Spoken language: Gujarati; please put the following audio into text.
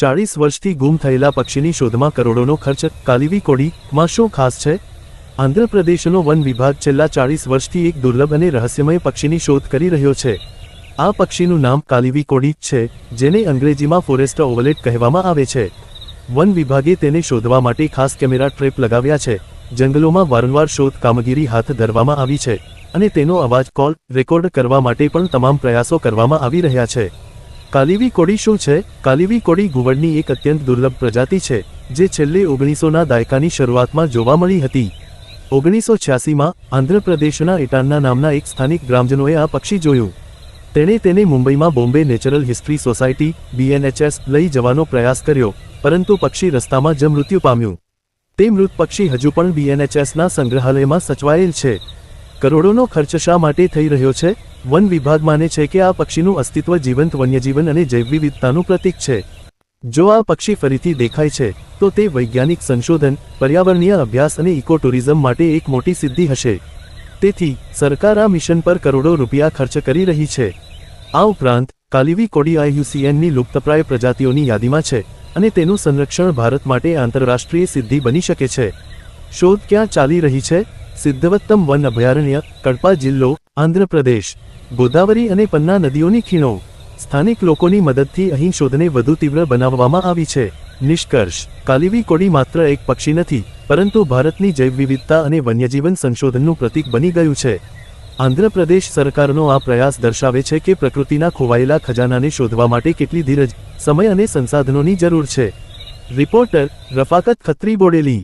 ચાળીસ વર્ષથી ગુમ થયેલા પક્ષીની શોધમાં કરોડોનો ખર્ચ, કાલીવી કોડીમાં શું ખાસ છે? આંધ્રપ્રદેશનો વન વિભાગ છેલ્લા ચાળીસ વર્ષથી એક દુર્લભ અને રહસ્યમય પક્ષીની શોધ કરી રહ્યો છે. આ પક્ષીનું નામ કાલીવી કોડી છે, જેને અંગ્રેજીમાં ફોરેસ્ટ ઓવલેટ કહેવામાં આવે છે. વન વિભાગે તેને શોધવા માટે ખાસ કેમેરા ટ્રેપ લગાવ્યા છે. જંગલોમાં વારંવાર શોધ કામગીરી હાથ ધરવામાં આવી છે અને તેનો અવાજ કોલ રેકોર્ડ કરવા માટે પણ તમામ પ્રયાસો કરવામાં આવી રહ્યા છે. કાલીવી કોડી શું છે? કાલીવી કોડી ઘુવડની એક અત્યંત દુર્લભ પ્રજાતિ છે, જે છેલ્લે ઓગણીસોના દાયકાની શરૂઆતમાં જોવા મળી હતી. ઓગણીસો છ્યાસીમાં આંધ્રપ્રદેશના ઇટાન્ના નામના એક સ્થાનિક ગ્રામજનોએ આ પક્ષી જોયું. તેણે તેને મુંબઈમાં Bombay natural history society BNHS લઈ જવાનો પ્રયાસ કર્યો, પરંતુ પક્ષી રસ્તામાં જ મૃત્યુ પામ્યું. તે મૃત પક્ષી હજુ પણ બીએનએચએસના સંગ્રહાલયમાં સચવાયેલ છે. કરોડોનો ખર્ચ શા માટે થઈ રહ્યો છે? વન વિભાગ માને છે કે આ પક્ષીનું અસ્તિત્વ જીવંત વન્યજીવન અને જૈવવિવિધતાનું પ્રતીક છે. જો આ પક્ષી ફરીથી દેખાય છે, તો તે વૈજ્ઞાનિક સંશોધન, પર્યાવરણીય અભ્યાસ અને ઇકો ટુરિઝમ માટે એક મોટી સિદ્ધિ હશે. તેથી, સરકાર આ મિશન પર કરોડો રૂપિયા ખર્ચ કરી રહી છે. આ ઉપરાંત, કાલિવી કોડી આઈયુસીએનની લુપ્તપ્રાય પ્રજાતિઓની યાદીમાં છે અને તેનું સંરક્ષણ ભારત માટે આંતરરાષ્ટ્રીય સિદ્ધિ બની શકે છે. શોધ ક્યાં ચાલી રહી છે? સિદ્ધવત્તમ વન અભયારણ્ય, કડપા જિલ્લો આંધ્રપ્રદેશ ગોદાવરી અને પન્ના નદીઓની ખીણો, સ્થાનિક લોકોની મદદથી અહીં શોધને વધુ તીવ્ર બનાવવામાં આવી છે. નિષ્કર્ષ, કાલીવી કોડી માત્ર એક પક્ષી નથી, પરંતુ ભારતની જૈવવિવિધતા અને વન્યજીવન સંશોધનનું પ્રતીક બની ગયું છે. આંધ્રપ્રદેશ સરકારનો આ પ્રયાસ દર્શાવે છે કે પ્રકૃતિના ખોવાયેલા ખજાનાને શોધવા માટે કેટલી ધીરજ, સમય અને સંસાધનોની જરૂર છે. રિપોર્ટર, રફાકત ખત્રી બોડેલી